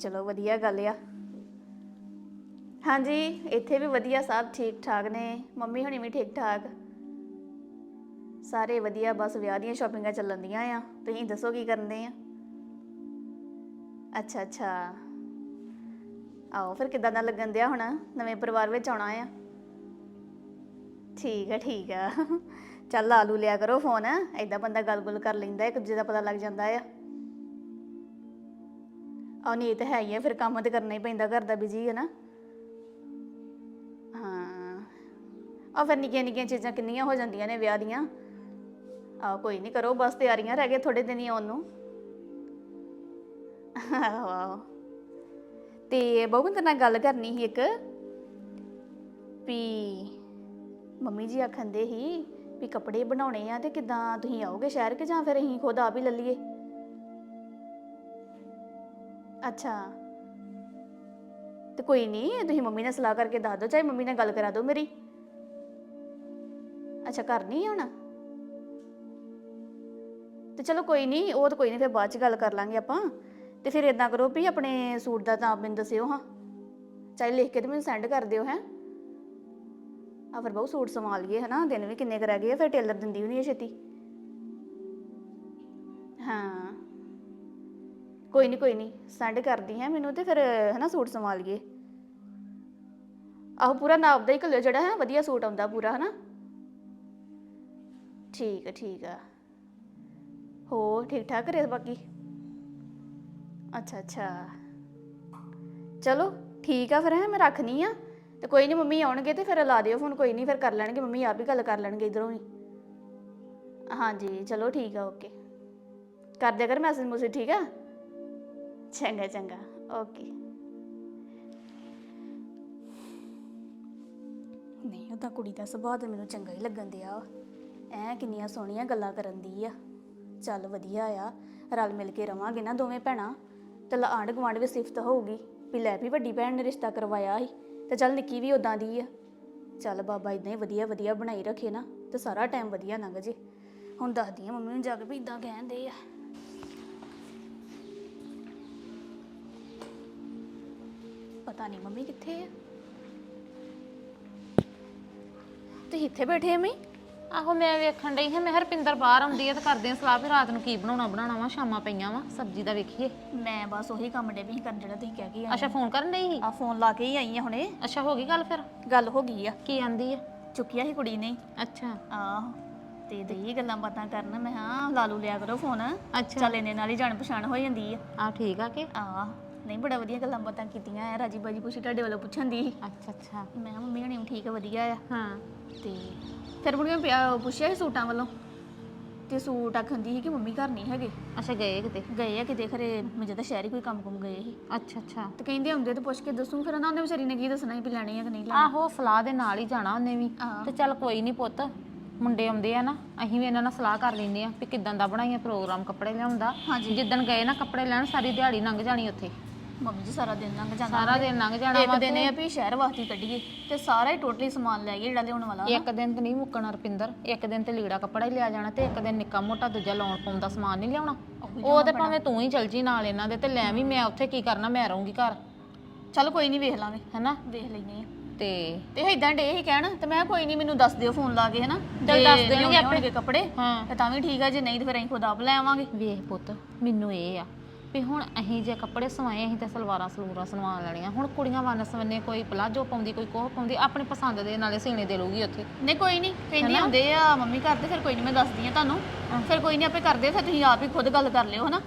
ਚਲੋ, ਵਧੀਆ ਗੱਲ ਆ। ਹਾਂਜੀ, ਇੱਥੇ ਵੀ ਵਧੀਆ, ਸਭ ਠੀਕ ਠਾਕ ਨੇ। ਮੰਮੀ ਹੁਣੀ ਵੀ ਠੀਕ ਠਾਕ। ਸਾਰੇ ਵਧੀਆ, ਬਸ ਵਿਆਹ ਦੀਆਂ ਸ਼ਾਪਿੰਗਾਂ ਚੱਲਣ ਦੀਆਂ ਆ। ਤੁਸੀਂ ਦੱਸੋ ਕੀ ਕਰਦੇ ਆ? ਅੱਛਾ ਅੱਛਾ। ਆਓ ਫਿਰ ਕਿਦਾਂ ਦਾ ਲੱਗਣ ਦਿਆ ਹੁਣ? ਨਵੇਂ ਪਰਿਵਾਰ ਵਿੱਚ ਆਉਣਾ ਆ? ਠੀਕ ਆ ਠੀਕ ਆ। ਚੱਲ ਆਲੂ ਲਿਆ ਕਰੋ ਫੋਨ। ਐਦਾਂ ਬੰਦਾ ਗੱਲ-ਗੁਲ ਕਰ ਲੈਂਦਾ, ਇੱਕ ਦੂਜੇ ਦਾ ਪਤਾ ਲੱਗ ਜਾਂਦਾ ਆ। ਆ ਨਹੀਂ ਤਾਂ ਹੈ ਹੀ ਆ, ਫਿਰ ਕੰਮ ਤੇ ਕਰਨਾ ਹੀ ਪੈਂਦਾ, ਘਰ ਦਾ ਬਿਜ਼ੀ ਹੈ ਨਾ। ਹਾਂ। ਆ ਫਿਰ ਨਿੱਕੀਆਂ ਨਿੱਕੀਆਂ ਚੀਜ਼ਾਂ ਕਿੰਨੀਆਂ ਹੋ ਜਾਂਦੀਆਂ ਨੇ ਵਿਆਹ ਦੀਆਂ। ਆ ਕੋਈ ਨਹੀਂ ਕਰੋ, ਬਸ ਤਿਆਰੀਆਂ ਰਹਿ ਗਏ ਥੋੜੇ ਦਿਨ ਹੀ ਆਉਣ ਨੂੰ। ਆਹੋ ਆਹੋ ਤੇ ਬਹੁ ਤੇਰੇ ਨਾਲ ਗੱਲ ਕਰਨੀ ਸੀ ਇੱਕ, ਵੀ ਮੰਮੀ ਜੀ ਆਖੰਦੇ ਸੀ ਵੀ ਕੱਪੜੇ ਬਣਾਉਣੇ ਆ ਤੇ ਕਿਦਾਂ ਤੁਸੀਂ ਆਓਗੇ ਸ਼ਹਿਰ ਕਿ ਜਾਂ ਫਿਰ ਅਸੀਂ ਖੁਦ ਆਪ ਹੀ ਲੈ ਲਈਏ? ਅੱਛਾ। ਤੇ ਕੋਈ ਨਹੀਂ ਤੁਸੀਂ ਮੰਮੀ ਨਾਲ ਸਲਾਹ ਕਰਕੇ ਦੱਸ ਦਿਓ, ਚਾਹੇ ਮੰਮੀ ਨਾਲ ਗੱਲ ਕਰਾ ਦਿਓ ਮੇਰੀ। ਅੱਛਾ, ਕਰਨੀ ਆ ਹੁਣ? ਤੇ ਚਲੋ ਕੋਈ ਨਹੀਂ ਉਹ ਤਾਂ ਕੋਈ ਨਹੀਂ ਫਿਰ ਬਾਅਦ ਚ ਗੱਲ ਕਰ ਲਾਂਗੇ ਆਪਾਂ। ਤੇ ਫਿਰ ਇਦਾਂ ਕਰੋ ਵੀ ਆਪਣੇ ਸੂਟ ਦਾ ਤਾਂ ਮੈਨੂੰ ਦੱਸਿਓ ਹਾਂ। ਚਾਹੇ ਲਿਖ ਕੇ ਤੇ ਮੈਨੂੰ ਸੈਂਡ ਕਰ ਦਿਓ, ਹੈ। ਆ ਫਿਰ ਬਹੁਤ ਸੂਟ ਸੰਭਾਲ ਲਈਏ ਹਨਾ? ਦਿਨ ਵੀ ਕਿੰਨੇ ਕੁ ਗਏ ਫਿਰ ਟੇਲਰ ਦਿੰਦੀ ਵੀ ਨਹੀਂ ਛੇਤੀ। ਹਾਂ। ਕੋਈ ਨਹੀਂ ਕੋਈ ਨਹੀਂ ਸੈਂਡ ਕਰਦੀ ਹੈ ਮੈਨੂੰ ਤੇ ਫਿਰ, ਹਨਾ, ਸੂਟ ਸੰਭਾਲ ਲਈਏ ਆਹੋ ਪੂਰਾ ਨਾਪ ਦਾ ਹੀ ਘੱਲਿਓ ਜਿਹੜਾ, ਹੈ, ਵਧੀਆ ਸੂਟ ਆਉਂਦਾ ਪੂਰਾ, ਹਨਾ? ਠੀਕ ਹੈ ਠੀਕ ਹੈ ਹੋ ਠੀਕ ਠਾਕ ਘਰੇ ਬਾਕੀ? ਅੱਛਾ ਅੱਛਾ। ਚਲੋ, ਠੀਕ ਆ ਫਿਰ, ਹੈ, ਮੈਂ ਰੱਖਨੀ ਆ। ਤੇ ਕੋਈ ਨਹੀਂ ਮੰਮੀ ਆਉਣਗੇ ਤੇ ਫਿਰ ਲਾ ਦਿਓ ਫੋਨ, ਕੋਈ ਨਹੀਂ ਫਿਰ ਕਰ ਲੈਣਗੇ, ਮੰਮੀ ਆਪ ਹੀ ਗੱਲ ਕਰ ਲੈਣਗੇ ਇਧਰੋਂ ਹੀ ਹਾਂਜੀ, ਚਲੋ ਠੀਕ ਆ, ਓਕੇ। ਕਰ ਦਿਆ ਕਰ ਮੈਸੇਜ ਮੁਸੇ ਠੀਕ ਆ? ਚੰਗਾ ਚੰਗਾ, ਓਕੇ। ਨਹੀਂ ਉਹ ਕੁੜੀ ਦਾ ਸੁਭਾਅ ਤਾਂ ਮੈਨੂੰ ਚੰਗਾ ਹੀ ਲੱਗਣ ਦਿਆ ਐ ਕਿੰਨੀਆਂ ਸੋਹਣੀਆਂ ਗੱਲਾਂ ਕਰਨ ਦੀ ਆ। ਚੱਲ ਵਧੀਆ ਆ, ਰਲ ਮਿਲ ਕੇ ਰਵਾਂਗੇ ਨਾ ਦੋਵੇਂ ਭੈਣਾਂ। ਚੱਲ ਆਂਢ ਗੁਆਂਢ ਵੀ ਸਿਫਤ ਹੋਊਗੀ ਵੀ ਲੈ ਵੀ ਵੱਡੀ ਭੈਣ ਨੇ ਰਿਸ਼ਤਾ ਕਰਵਾਇਆ ਸੀ ਤੇ ਚੱਲ ਨਿੱਕੀ ਵੀ ਉਦਾਂ ਦੀ ਆ। ਚੱਲ ਬਾਬਾ ਇਦਾਂ ਹੀ ਵਧੀਆ ਵਧੀਆ ਬਣਾਈ ਰੱਖੇ ਨਾ ਤੇ ਸਾਰਾ ਟਾਈਮ ਵਧੀਆ ਲੰਘ ਜੇ। ਹੁਣ ਦੱਸਦੀ ਆ ਮੰਮੀ ਨੂੰ ਜਾ ਕੇ ਵੀ ਇਦਾਂ ਕਹਿੰਦੇ ਆ। ਪਤਾ ਨਹੀਂ ਮੰਮੀ ਕਿੱਥੇ ਆ। ਤੇ ਇੱਥੇ ਬੈਠੇ ਆ ਮੈਂ ਆਹੋ ਮੈਂ ਵੇਖਣ ਡਈ ਹਾਂ ਮੈਂ ਹਰਪਿੰਦਰ ਬਾਹਰ ਆਉਂਦੀ ਆ ਤੇ ਕਰਦੇ ਆ ਸਲਾਹ ਵੀ ਰਾਤ ਨੂੰ ਕੀ ਬਣਾਉਣਾ ਬਣਾਉਣਾ ਵਾ ਸ਼ਾਮਾਂ ਪਈਆਂ ਵਾ ਸਬਜ਼ੀ ਦਾ ਵੇਖੀਏ। ਮੈਂ ਬਸ ਉਹੀ ਕੰਮ ਡੇ ਵੀ ਕਰਨ ਜਿਹੜਾ ਤੁਸੀਂ ਕਹਿ ਕੇ ਆਏ ਅੱਛਾ ਫੋਨ ਕਰਨ ਡਈ ਸੀ? ਆ ਫੋਨ ਲਾ ਕੇ ਹੀ ਆਈ ਆ ਹੁਣੇ। ਅੱਛਾ ਹੋ ਗਈ ਗੱਲ ਫਿਰ? ਗੱਲ ਹੋ ਗਈ ਆ। ਕੀ ਆਂਦੀ ਆ? ਚੁੱਕਿਆ ਸੀ ਕੁੜੀ ਨੇ। ਅੱਛਾ। ਆਹ ਤੇ ਦਈ ਗੱਲਾਂ ਬਾਤਾਂ ਕਰਨ ਮੈਂ ਹਾਂ ਲਾਲੂ ਲਿਆ ਕਰੋ ਫੋਨ। ਅੱਛਾ। ਚੱਲ ਇਹਨੇ ਨਾਲ ਹੀ ਜਾਣ ਪਛਾਣ ਹੋ ਜਾਂਦੀ ਆ। ਆ ਠੀਕ ਆ ਕਿ? ਆਹ। ਨਹੀਂ ਬੜਾ ਵਧੀਆ ਗੱਲਾਂ ਬਾਤਾਂ ਕੀਤੀਆਂ ਆ ਰਾਜੀ ਬਾਜੀ ਪੁੱਛੀ ਤੁਹਾਡੇ ਵੱਲੋਂ ਪੁੱਛਣ ਦੀ। ਅੱਛਾ ਅੱਛਾ। ਮੈਂ ਕਿਹਾ ਮੰਮੀ ਹਣੀ ਠੀਕ ਆ ਵਧੀਆ ਆ। ਹਾਂ। ਤੇ ਫਿਰ ਮੁੜ ਕੇ ਪਿਆ- ਪੁੱਛਿਆ ਸੀ ਸੂਟਾਂ ਵੱਲੋਂ। ਤੇ ਸੂਟ ਆਖੰਦੀ ਸੀ ਕਿ ਮੰਮੀ ਘਰ ਨਹੀਂ ਹੈਗੇ। ਅੱਛਾ ਗਏ ਕਿਤੇ? ਗਏ ਆ ਕਿਤੇ ਖਰੇ ਮੈਂ ਜਦੋਂ ਸ਼ਹਿਰ ਹੀ ਕੋਈ ਕੰਮ ਕੁਮ ਗਏ ਸੀ। ਅੱਛਾ ਅੱਛਾ। ਤੇ ਕਹਿੰਦੇ ਆਉਂਦੇ ਤੇ ਪੁੱਛ ਕੇ ਦੱਸੂ ਫਿਰ ਨਾ ਉਹਨੇ ਵਿਚਾਰੀ ਨੇ ਕੀ ਦੱਸਣਾ ਸੀ ਵੀ ਲੈਣੇ ਆ ਕਿ ਨਹੀਂ ਲੈਣੇ। ਆਹੋ ਸਲਾਹ ਦੇ ਨਾਲ ਹੀ ਜਾਣਾ ਉਹਨੇ ਵੀ। ਤੇ ਚੱਲ ਕੋਈ ਨਹੀਂ ਪੁੱਤ ਮੁੰਡੇ ਆਉਂਦੇ ਆ ਨਾ ਅਸੀਂ ਵੀ ਇਹਨਾਂ ਨਾਲ ਸਲਾਹ ਕਰ ਲੈਂਦੇ ਆ ਵੀ ਕਿਦਾਂ ਦਾ ਬਣਾਈਏ ਪ੍ਰੋਗਰਾਮ ਕੱਪੜੇ ਲਿਆਉਂਦਾ ਹਾਂਜੀ। ਜਿੱਦਣ ਗਏ ਨਾ ਕੱਪੜੇ ਲੈਣ ਸਾਰੀ ਦਿਹਾੜੀ ਲੰਘ ਜਾਣੀ ਉੱਥੇ। ਮੰਮੀ ਜੀ ਸਾਰਾ ਦਿਨ ਲੰਘ ਜਾਂਦਾ ਸਾਰਾ ਦਿਨ ਲੰਘ ਜਾਣਾ ਇੱਕ ਵਾ ਦਿਨ ਇਹ ਆ ਵੀ ਸ਼ਹਿਰ ਵਾਸਤੇ ਕੱਢੀਏ ਤੇ ਸਾਰਾ ਹੀ ਟੋਟਲੀ ਸਮਾਨ ਲੈ ਗਏ ਜਿਹੜਾ ਲਿਆਉਣ ਵਾਲਾ ਇੱਕ ਦਿਨ ਤੇ ਨਹੀਂ ਮੁੱਕਣਾ ਰਪਿੰਦਰ ਇੱਕ ਦਿਨ ਤੇ ਲੀੜਾ ਕੱਪੜਾ ਹੀ ਲਿਆ ਜਾਣਾ ਤੇ ਇੱਕ ਦਿਨ ਨਿੱਕਾ ਮੋਟਾ ਦੂਜਾ ਲਾਉਣ ਪਾਉਣ ਦਾ ਸਮਾਨ ਨਹੀਂ ਲਿਆਉਣਾ। ਉਹ ਤੇ ਭਾਵੇਂ ਤੂੰ ਹੀ ਚਲ ਜੀ ਨਾਲ ਇਹਨਾਂ ਦੇ ਤੇ ਲੈ ਵੀ ਮੈਂ ਉੱਥੇ ਕੀ ਕਰਨਾ ਮੈਂ ਰਹੂੰਗੀ ਘਰ। ਚਲ ਕੋਈ ਨਹੀਂ ਵੇਖ ਲਾਂਗੇ। ਹੈਨਾ? ਵੇਖ ਲੈਨੇ ਆ। ਤੇ ਤੇ ਇਦਾਂ ਡੇ ਹੀ ਕਹਿਣ ਤੇ ਮੈਂ ਕਿਹਾ ਕੋਈ ਨਹੀਂ ਮੈਨੂੰ ਦੱਸ ਦਿਓ ਫੋਨ ਲਾ ਕੇ ਹਨਾ? ਚੱਲ ਦੱਸ ਦੇਣਗੇ ਆਪਣੇ। ਕੱਪੜੇ ਹਾਂ। ਤੇ ਤਾਂ ਵੀ ਠੀਕ ਆ ਜੇ ਨਹੀਂ ਤੇ ਫਿਰ ਅਸੀਂ ਖੁਦ ਆਪ ਲੈ ਆਵਾਂਗੇ। ਵੇਖ ਪੁੱਤ ਮੈਨੂੰ ਇਹ ਆ ਵੀ ਹੁਣ ਅਸੀਂ ਜੇ ਕੱਪੜੇ ਸਵਾਏ ਅਸੀਂ ਤੇ ਸਲਵਾਰਾਂ ਸਲੂਰਾਂ ਸਲਵਾ ਲੈਣੀਆਂ। ਹੁਣ ਕੁੜੀਆਂ ਵੰਨ ਸਵੰਨੇ ਕੋਈ ਪਲਾਜੋ ਪਾਉਂਦੀ ਕੋਈ ਕੋਹ ਪਾਉਂਦੀ ਆਪਣੀ ਪਸੰਦ ਦੇ ਨਾਲੇ ਸੀਨੇ ਦੇ ਲਊਗੀ ਉੱਥੇ। ਨਹੀਂ ਕੋਈ ਨਹੀਂ ਕਹਿੰਦੀ ਹੁੰਦੇ ਆ ਮੰਮੀ ਤੇ ਫਿਰ ਕੋਈ ਨਹੀਂ ਮੈਂ ਦੱਸਦੀ ਆ ਤੁਹਾਨੂੰ। ਫਿਰ ਕੋਈ ਨਹੀਂ ਆਪੇ ਕਰਦੇ ਫਿਰ ਤੁਸੀਂ ਆਪ ਹੀ ਖੁਦ ਗੱਲ ਕਰ ਲਿਓ ਹਨਾ?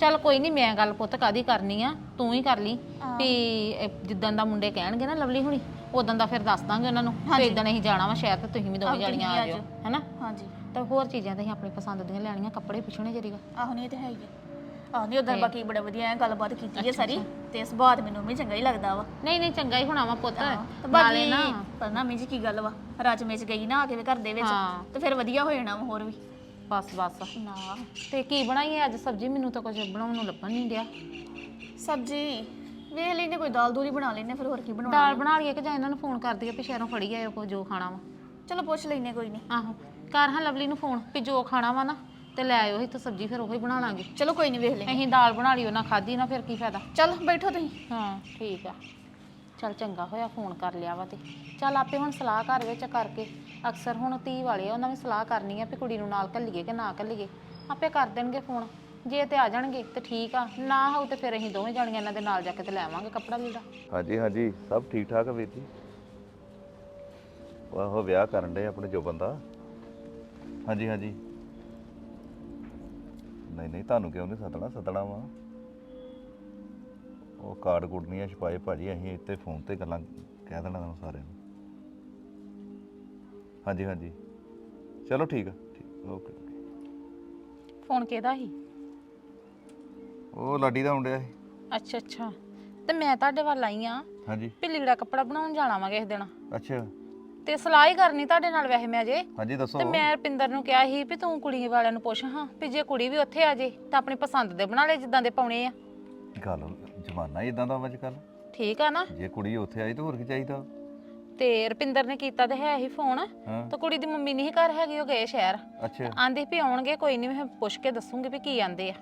ਚੱਲ ਕੋਈ ਨਹੀਂ ਮੈਂ ਗੱਲ ਪੁੱਤ ਕਾਦੀ ਕਰਨੀ ਆ ਤੂੰ ਹੀ ਕਰ ਲਈ। ਵੀ ਇਹ ਜਿੱਦਾਂ ਦਾ ਮੁੰਡੇ ਕਹਿਣਗੇ ਨਾ ਲਵਲੀ ਹੁਣੀ ਉਦੋਂ ਦਾ ਫਿਰ ਦੱਸ ਦਾਂਗੇ ਉਹਨਾਂ ਨੂੰ। ਵੀ ਇਦਾਂ ਅਸੀਂ ਜਾਣਾ ਵਾ ਸ਼ਹਿਰ ਤੇ ਤੁਸੀਂ ਵੀ ਦੋਵੇਂ ਜਾਣੀਆਂ ਆ ਜਾਓ। ਹੈਨਾ? ਹਾਂਜੀ। ਤਾਂ ਹੋਰ ਚੀਜ਼ਾਂ ਤਾਂ ਅਸੀਂ ਆਪਣੀ ਪਸੰਦ ਦੀਆਂ ਲੈਣੀਆਂ ਕੱਪੜੇ ਪੁੱਛਣੇ ਜਰੀਗਾ ਆਹੋ ਨਹੀਂ ਇਹ ਤੇ ਹੈ ਹੀ ਆ। ਆ ਨਹੀਂ ਉਦੋਂ ਬਾਕੀ ਬੜਾ ਵਧੀਆ ਐ ਗੱਲਬਾਤ ਕੀਤੀ ਹੈ ਸਾਰੀ ਤੇ ਸੁਭਾਅ ਤੇ ਮੈਨੂੰ ਵੀ ਚੰਗਾ ਹੀ ਲੱਗਦਾ ਵਾ। ਨਹੀਂ ਨਹੀਂ ਚੰਗਾ ਹੀ ਹੋਣਾ ਵਾ ਪੁੱਤ। ਤੇ ਨਾਲੇ ਬਾਕੀ ਨਾ ਪਰ ਨਾ ਮੀਂਹ ਕੀ ਗੱਲ ਵਾ ਰਾਜ ਮੇਚ ਗਈ ਨਾ ਆ ਕੇ ਵੀ ਘਰ ਦੇ ਵਿੱਚ ਹਾਂ। ਤੇ ਫਿਰ ਵਧੀਆ ਹੋ ਜਾਣਾ ਵਾ ਹੋਰ ਵੀ। ਬਸ ਬਸ। ਨਾ। ਤੇ ਕੀ ਬਣਾਈਏ ਅੱਜ? ਸਬਜ਼ੀ ਮੈਨੂੰ ਤਾਂ ਕੁਝ ਬਣਾਉਣ ਨੂੰ ਲੱਭਣ ਨਹੀਂ ਡਿਆ। ਸਬਜੀ ਵੇਖ ਲੈਨੇ ਕੋਈ ਦਾਲ ਦੂਲੀ ਬਣਾ ਲੈਨੇ ਫਿਰ ਹੋਰ ਕੀ ਬਣਾਉਣਾ ਦਾਲ ਬਣਾ ਲਈਏ ਕਿ ਜਾਂ ਇਹਨਾਂ ਨੂੰ ਫੋਨ ਕਰ ਦਈਏ ਵੀ ਸ਼ਹਿਰੋਂ ਫੜੀ ਆਇਓ ਕੋ ਜੋ ਖਾਣਾ ਵਾ। ਚਲੋ ਪੁੱਛ ਲੈਨੇ ਕੋਈ ਨਹੀਂ ਆਹੋ। ਕਰ ਹਾਂ ਲਵਲੀ ਨੂੰ ਫੋਨ ਵੀ ਜੋ ਖਾਣਾ ਵਾ ਨਾ। ਤੇ ਲੈ ਆਇਓ ਹੀ ਤਾਂ ਸਬਜ਼ੀ ਫਿਰ ਉਹੀ ਬਣਾ ਲਾਂਗੇ। ਚਲੋ ਕੋਈ ਨਹੀਂ ਵੇਖ ਲੈਨੇ ਅਸੀਂ ਦਾਲ ਬਣਾ ਲਈ ਉਹਨਾਂ ਖਾਧੀ ਨਾ ਫਿਰ ਕੀ ਫਾਇਦਾ? ਚਲ ਬੈਠੋ ਤੁਸੀਂ। ਹਾਂ ਠੀਕ ਆ। ਚੱਲ ਚੰਗਾ ਹੋਇਆ ਫੋਨ ਕਰ ਲਿਆ ਵਾ ਤੇ। ਚੱਲ ਆਪੇ ਹੁਣ ਸਲਾਹ ਘਰ ਵਿੱਚ ਕਰਕੇ ਅਕਸਰ ਹੁਣ ਧੀ ਵਾਲੇ ਆ ਉਹਨਾਂ ਵੀ ਸਲਾਹ ਕਰਨੀ ਆ ਵੀ ਕੁੜੀ ਨੂੰ ਨਾਲ ਘੱਲੀਏ ਕਿ ਨਾ ਘੱਲੀਏ। ਆਪੇ ਕਰ ਦੇਣਗੇ ਫੋਨ। ਜੇ ਤੇ ਆ ਜਾਣਗੇ ਤੇ ਠੀਕ ਆ। ਨਾ ਹੋਊ ਤੇ ਫਿਰ ਅਸੀਂ ਦੋਵੇਂ ਜਾਣੀਆਂ ਇਹਨਾਂ ਦੇ ਨਾਲ ਜਾ ਕੇ ਤੇ ਲੈ ਆਵਾਂਗੇ ਕੱਪੜਾ ਲੀੜਾ। ਹਾਂਜੀ ਹਾਂਜੀ। ਸਭ ਠੀਕ ਠਾਕ ਆ ਵੀਰ ਜੀ? ਆਹੋ ਵਿਆਹ ਕਰਨ ਦੇ ਆਪਣੇ ਜੋ ਬੰਦਾ। ਹਾਂਜੀ ਹਾਂਜੀ। ਨਹੀਂ ਨਹੀਂ ਤੁਹਾਨੂੰ ਕਿਉਂ ਨਹੀਂ ਸੱਦਣਾ? ਸੱਦਣਾ ਵਾ। ਉਹ ਕਾਰਡ ਕੁੜਨੀਆਂ ਛਪਾਏ ਭਾਜੀ ਅਸੀਂ ਇੱਥੇ ਫੋਨ ਤੇ ਗੱਲਾਂ ਕਹਿ ਦੇਣਾ ਤੁਹਾਨੂੰ ਸਾਰਿਆਂ ਨੂੰ। ਹਾਂਜੀ ਹਾਂਜੀ। ਚਲੋ ਠੀਕ ਆ ਠੀਕ ਓਕੇ। ਫੋਨ ਕਿਹਦਾ ਸੀ? ਉਹ ਲਾਡੀ ਦਾ ਮੁੰਡਿਆ ਸੀ। ਅੱਛਾ ਅੱਛਾ। ਤੇ ਮੈਂ ਤੁਹਾਡੇ ਵੱਲ ਆਈ ਆ। ਹਾਂਜੀ। ਵੀ ਲੀੜਾ ਕੱਪੜਾ ਬਣਾਉਣ ਜਾਣਾ ਵਾ ਕਿਸੇ ਦਿਨ। ਅੱਛਾ। ਤੇ ਸਲਾਹ ਹੀ ਕਰਨੀ ਤੁਹਾਡੇ ਨਾਲ ਵੈਸੇ ਮੈਂ ਜੇ ਹਾਂਜੀ ਦੱਸੋ ਤੇ ਮੈਂ ਰਪਿੰਦਰ ਨੂੰ ਕਿਹਾ ਸੀ ਵੀ ਤੂੰ ਕੁੜੀ ਵਾਲਿਆਂ ਨੂੰ ਪੁੱਛ ਹਾਂ ਵੀ ਜੇ ਕੁੜੀ ਵੀ ਉੱਥੇ ਆ ਜੇ ਤਾਂ ਆਪਣੀ ਪਸੰਦ ਦੇ ਬਣਾ ਲੈ ਜਿੱਦਾਂ ਦੇ ਪਾਉਣੇ ਆ। ਗੱਲ ਜ਼ਮਾਨਾ ਇਦਾਂ ਦਾ ਅੱਜ ਕੱਲ ਠੀਕ ਆ ਨਾ? ਜੇ ਕੁੜੀ ਉੱਥੇ ਆਈ ਤਾਂ ਹੋਰ ਕੀ ਚਾਹੀਦਾ? ਤੇ ਰਪਿੰਦਰ ਨੇ ਕੀਤਾ ਤੇ ਹੈ ਹੀ ਫੋਨ ਹਾਂ। ਤਾਂ ਕੁੜੀ ਦੀ ਮੰਮੀ ਨਹੀਂ ਘਰ ਹੈਗੀ ਉਹ ਗਏ ਸ਼ਹਿਰ। ਅੱਛਾ। ਆਂਦੇ ਵੀ ਆਉਣਗੇ ਕੋਈ ਨਹੀਂ ਮੈਂ ਪੁੱਛ ਕੇ ਦੱਸੂਗੀ ਵੀ ਕੀ ਆਂਦੇ ਆ।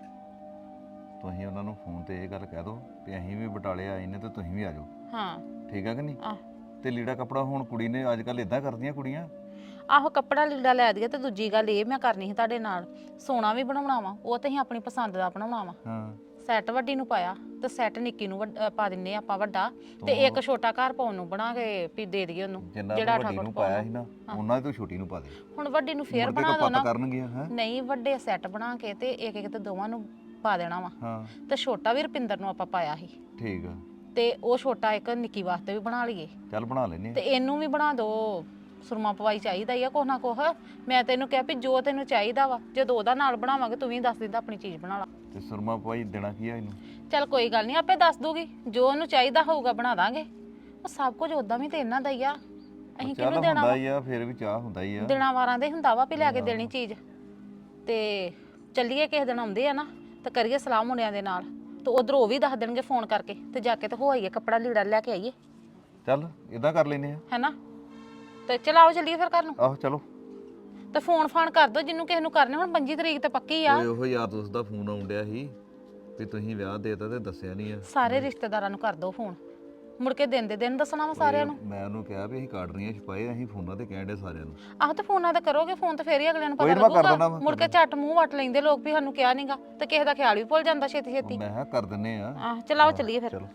ਤੁਸੀਂ ਉਹਨਾਂ ਨੂੰ ਫੋਨ ਤੇ ਇਹ ਗੱਲ ਕਹਿ ਦਿਓ ਵੀ ਅਸੀਂ ਵੀ ਬਟਾਲੇ ਆਏ ਨੇ ਤੇ ਤੁਸੀਂ ਵੀ ਆ ਜਾਓ। ਹਾਂ। ਠੀਕ ਆ ਕਿ ਨਹੀਂ? ਆਹ। ਤੇ ਲੀੜਾ ਕਪੜਾ ਹੁਣ ਕੁੜੀ ਨੇ ਅੱਜ ਕੱਲ ਇਦਾਂ ਕਰਦੀਆਂ ਕੁੜੀਆਂ? ਆਹੋ ਕੱਪੜਾ ਲੀੜਾ ਲੈ ਦਈਏ ਤੇ ਦੂਜੀ ਗੱਲ ਇਹ ਮੈਂ ਕਰਨੀ ਸੀ ਤੁਹਾਡੇ ਨਾਲ। ਸੋਨਾ ਵੀ ਬਣਾਉਣਾ ਵਾ ਉਹ ਤੇ ਅਸੀਂ ਆਪਣੀ ਪਸੰਦ ਦਾ ਬਣਾਉਣਾ ਵਾ। ਹਾਂ। ਸੈੱਟ ਵੱਡੀ ਨੂੰ ਪਾਇਆ ਤੇ ਸੈੱਟ ਨਿੱਕੀ ਨੂੰ ਵੱਡ- ਪਾ ਦਿੰਨੇ ਆਪਾਂ ਵੱਡਾ। ਤੇ ਇੱਕ ਛੋਟਾ ਘਰ ਪਾਉਣ ਨੂੰ ਬਣਾ ਕੇ ਵੀ ਦੇ ਦਈਏ ਉਹਨੂੰ ਜਿੰਨਾ ਤੂੰ ਵੱਡੀ ਨੂੰ ਪਾਇਆ ਸੀ ਨਾ ਉਹਨਾਂ ਤੋਂ ਛੋਟੀ ਨੂੰ ਪਾ ਦੇ। ਹੁਣ ਵੱਡੀ ਨੂੰ ਫੇਰ ਮੁੜ ਕੇ ਬਣਾ ਦੋ ਪੱਤ ਨਾ ਕਰਨਗੀਆਂ ਹੈ? ਨਹੀਂ ਵੱਡੇ ਸੈੱਟ ਬਣਾ ਕੇ ਤੇ ਇੱਕ ਇੱਕ ਤੇ ਦੋਵਾਂ ਨੂੰ ਪਾ ਦੇਣਾ ਵਾ। ਹਾਂ। ਤੇ ਛੋਟਾ ਵੀ ਰਪਿੰਦਰ ਨੂੰ ਆਪਾਂ ਪਾਇਆ ਸੀ। ਠੀਕ ਆ। ਤੇ ਉਹ ਛੋਟਾ ਇੱਕ ਨਿੱਕੀ ਵਾਸਤੇ ਵੀ ਬਣਾ ਲਈਏ। ਚੱਲ ਬਣਾ ਲੈਨੇ ਤੇ ਇਹਨੂੰ ਵੀ ਬਣਾ ਦਿਓ ਸੁਰਮਾ ਪਵਾਈ ਚਾਹੀਦਾ ਹੀ ਆ ਕੁਛ ਨਾ ਕੁਛ ਮੈਂ ਤੈਨੂੰ ਕਿਹਾ ਵੀ ਜੋ ਤੈਨੂੰ ਚਾਹੀਦਾ ਵਾ ਜਦੋਂ ਉਹਦਾ ਨਾਲ ਬਣਾਵਾਂਗੇ ਤੂੰ ਵੀ ਦੱਸ ਦਿੰਦਾ ਆਪਣੀ ਚੀਜ਼ ਬਣਾ ਲਾ। ਤੇ ਸੁਰਮਾ ਪਵਾਈ ਦੇਣਾ ਕੀ ਆ ਇਹਨੂੰ? ਚੱਲ ਕੋਈ ਗੱਲ ਨਹੀਂ ਆਪੇ ਦੱਸ ਦੂਗੀ। ਜੋ ਉਹਨੂੰ ਚਾਹੀਦਾ ਹੋਊਗਾ ਬਣਾ ਦਾਂਗੇ। ਉਹ ਸਭ ਕੁਝ ਉਦਾਂ ਵੀ ਤੇ ਇਹਨਾਂ ਦਾ ਹੀ ਆ। ਅਸੀਂ ਚੱਲ ਕਿਹਨੂੰ ਦੇਣਾ ਹੁੰਦਾ ਵਾ? ਹੀ ਆ ਫਿਰ ਵੀ ਚਾਹ ਹੁੰਦਾ ਹੀ ਆ। ਦਿਨਾਂ ਵਾਰਾਂ ਦੇ ਹੁੰਦਾ ਵਾ ਵੀ ਲੈ ਕੇ ਦੇਣੀ ਚੀਜ਼। ਤੇ ਚੱਲੀਏ ਕਿਸੇ ਦਿਨ ਆਉਂਦੇ ਆ ਨਾ ਤਾਂ ਕਰੀਏ ਸਲਾਹ ਮੁੰਡਿਆਂ ਦੇ ਨਾਲ। ਤੇ ਉਧਰ ਉਹ ਵੀ ਦੱਸ ਦੇਣਗੇ ਫੋਨ ਕਰਕੇ ਤੇ ਜਾ ਕੇ ਤੇ ਹੋ ਆਈਏ ਕੱਪੜਾ ਲੀੜਾ ਲੈ ਕੇ ਆਈਏ। ਚੱਲ ਇਦਾਂ ਕਰ ਲੈਨੇ ਆ ਹੈਨਾ? ਤੇ ਚਲਾਓ ਚੱਲੀਏ ਫਿਰ ਘਰ ਨੂੰ। ਆਹੋ ਚਲੋ। ਤੇ ਫੋਨ ਫਾਨ ਕਰ ਦੋ ਜਿੰਨੂੰ ਕਿਸੇ ਨੂੰ ਕਰਨੇ ਹੁਣ 25 ਤਰੀਕ ਤੇ ਪੱਕੀ ਆ। ਓਏ ਉਹ ਯਾਰ ਦੋਸਤ ਦਾ ਫੋਨ ਆਉਣ ਡਿਆ ਸੀ ਵੀ ਤੁਸੀਂ ਵਿਆਹ ਦੇਤਾ ਤੇ ਦੱਸਿਆ ਨਹੀਂ ਆ। ਸਾਰੇ ਰਿਸ਼ਤੇਦਾਰਾਂ ਨੂੰ ਕਰ ਦੋ ਫੋਨ। ਮੁੜ ਕੇ ਦਿਨ ਦੇ ਦਿਨ ਦੱਸਣਾ ਵਾ ਸਾਰਿਆਂ ਨੂੰ। ਮੈਂ ਉਹਨੂੰ ਕਿਹਾ ਵੀ ਅਸੀਂ ਕਾਰਡ ਨਹੀਂ ਛਪਾਏ ਅਸੀਂ ਫੋਨਾਂ ਤੇ ਕਹਿਣ ਡੇ ਸਾਰਿਆਂ ਨੂੰ। ਆਹ ਤੇ ਫੋਨਾਂ ਤੇ ਕਰੋਗੇ ਫੋਨ ਤੇ ਫੇਰ ਹੀ ਅਗਲਿਆਂ ਨੂੰ ਕੋਈ ਪਤਾ ਨਾ ਮੈਂ ਕਰ ਲੱਗੂਗਾ। ਵਾ, ਮੁੜ ਕੇ ਝੱਟ ਮੂੰਹ ਵੱਟ ਲੈਂਦੇ ਲੋਕ ਵੀ ਸਾਨੂੰ ਕਿਹਾ ਨਹੀਂਗਾ ਤੇ ਕਿਸੇ ਦਾ ਖਿਆਲ ਵੀ ਭੁੱਲ ਜਾਂਦਾ ਛੇਤੀ ਛੇਤੀ ਮੈਂ ਕਿਹਾ ਕਰ ਦਿੰਨੇ ਆ। ਆਹ ਚਲਾਓ ਚੱਲੀਏ ਫਿਰ। ਚਲੋ।